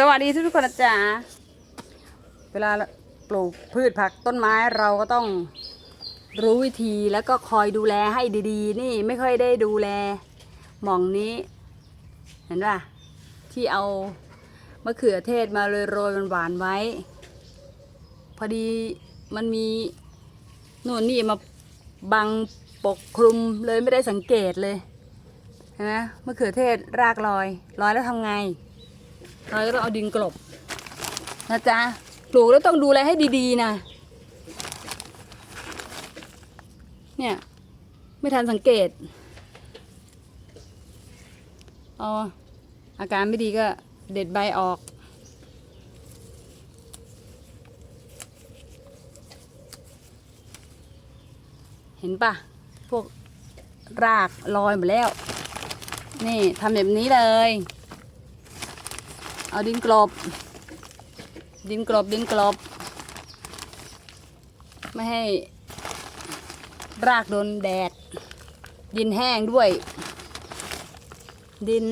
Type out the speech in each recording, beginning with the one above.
สวัสดีทุกๆคนนะจ๊ะเวลาปลูกพืชผักต้นไม้เราก็ต้องรู้วิธีแล้วก็คอยดูแลให้ดีๆ นี่ไม่ค่อยได้ดูแลหม่องนี้ เห็นป่ะที่เอามะเขือเทศมาโรยๆหวานๆไว้ พอดีมันมีนู่นนี่มาบังปกคลุมเลยไม่ได้สังเกตเลยเห็นไหมมะเขือเทศรากลอยลอยแล้วทำไง เราก็ต้องเอาดินกลบนะจ๊ะปลูกแล้วต้องดูแลให้ดีๆนะเนี่ย ไม่ทันสังเกตเอาอาการไม่ดีก็เด็ดใบออกเห็นปะพวกรากลอยหมดแล้ว นี่ทำแบบนี้เลย เอาดินกลบดินกลบดินกลบไม่ให้ รากโดนแดด ดินแห้งด้วย ดิน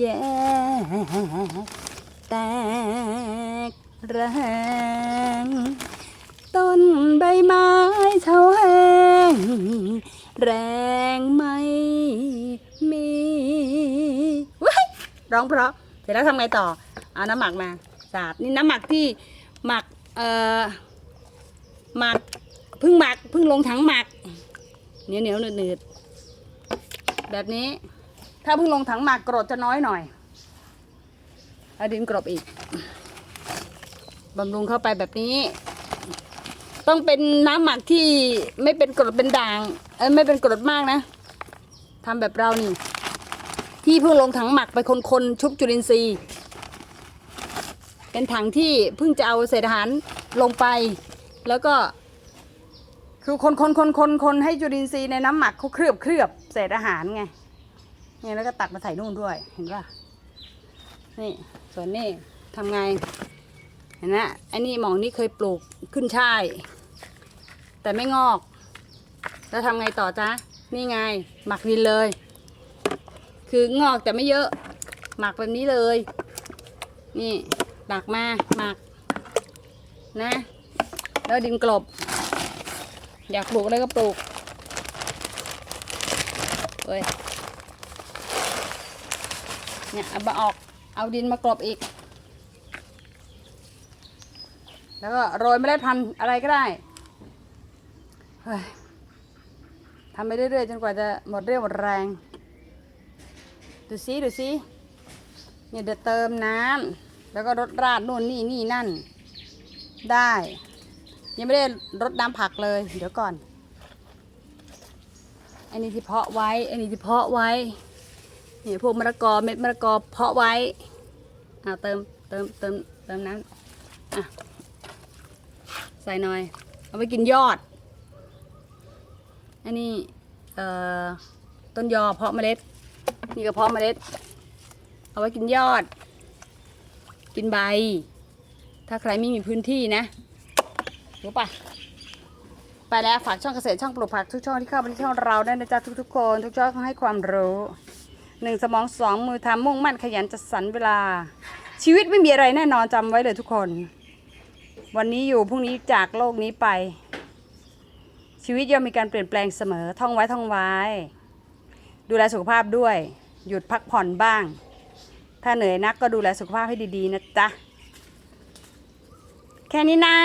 แย่แตกแหงต้นใบไม้เฉาแห้งแรง ร้องเพราะ เสร็จแล้วทำไงต่อ เอาน้ำหมักมาสาดนี่น้ำหมักที่หมักเอ่อหมักเพิ่งหมักเพิ่งลงถังหมักเหนียวเหนียวหนืดหนืดแบบนี้ ถ้าเพิ่งลงถังหมักกรดจะน้อยหน่อยเอาดินกรบอีกบำรุงเข้าไปแบบนี้ ต้องเป็นน้ำหมักที่ไม่เป็นกรดเป็นด่างเอ้ยไม่เป็นกรดมากนะทำแบบเรานี่ ที่เพิ่งลงถังหมักไปคนๆชุบจุลินทรีย์ เป็นถังที่เพิ่งจะเอาเศษอาหารลงไป แล้วก็คือคนคนคนคนคนให้จุลินทรีย์ในน้ำหมักเขาเคลือบเคลือบเศษอาหารไงเนี่ยแล้วก็ตักมาใส่นู่นด้วยเห็นป่ะนี่ส่วนนี่ทำไงเห็นนะไอ้นี่หมองนี่เคยปลูกขึ้นช่าย แต่ไม่งอก แล้วทำไงต่อจ๊ะ นี่ไง หมักดินเลย คืองอกแต่ไม่เยอะ หมักแบบนี้เลย นี่ตักมาหมักนะ แล้วดินกลบ อยากปลูกอะไรก็ปลูกเอ้ยเนี่ยเอามาออกเอาดินมากลบอีก แล้วก็โรยเมล็ดพันธุ์อะไรก็ได้เฮ้ยทำไปเรื่อยๆจนกว่าจะหมดเรี่ยวหมดแรง ดูซิดูซิเนี่ยเดี๋ยวเติมน้ำแล้วก็รดราดนู่นนี่นี่นั่น ได้ ยังไม่ได้รดน้ำผักเลย เดี๋ยวก่อนอันนี้ที่เพาะไว้ อันนี้ที่เพาะไว้ เนี่ยพวกมะละกอเม็ดมะละกอเพาะไว้เอาเติมเติมเติมเติมน้ำอะใส่หน่อย เอาไว้กินยอด อันนี้เอ่อต้นยอเพาะเมล็ด นี่ก็เพาะเมล็ด เอาไว้กินยอด กินใบ ถ้าใครไม่มีพื้นที่นะรู้ปะไปแล้วฝากช่องเกษตรช่องปลูกผักทุกช่องที่เข้ามาที่ช่องเราได้นะจ๊ะทุกๆคน ทุกช่องให้ความรู้หนึ่งสมองสองมือทำมุ่งมั่นขยันจัดสรรเวลา ชีวิตไม่มีอะไรแน่นอนจำไว้เลยทุกคน วันนี้อยู่พรุ่งนี้จากโลกนี้ไป ชีวิตย่อมมีการเปลี่ยนแปลงเสมอท่องไว้ท่องไว้ ดูแลสุขภาพด้วย หยุดพักผ่อนบ้าง ถ้าเหนื่อยนักก็ดูแลสุขภาพให้ดีๆนะจ๊ะ แค่นี้นะ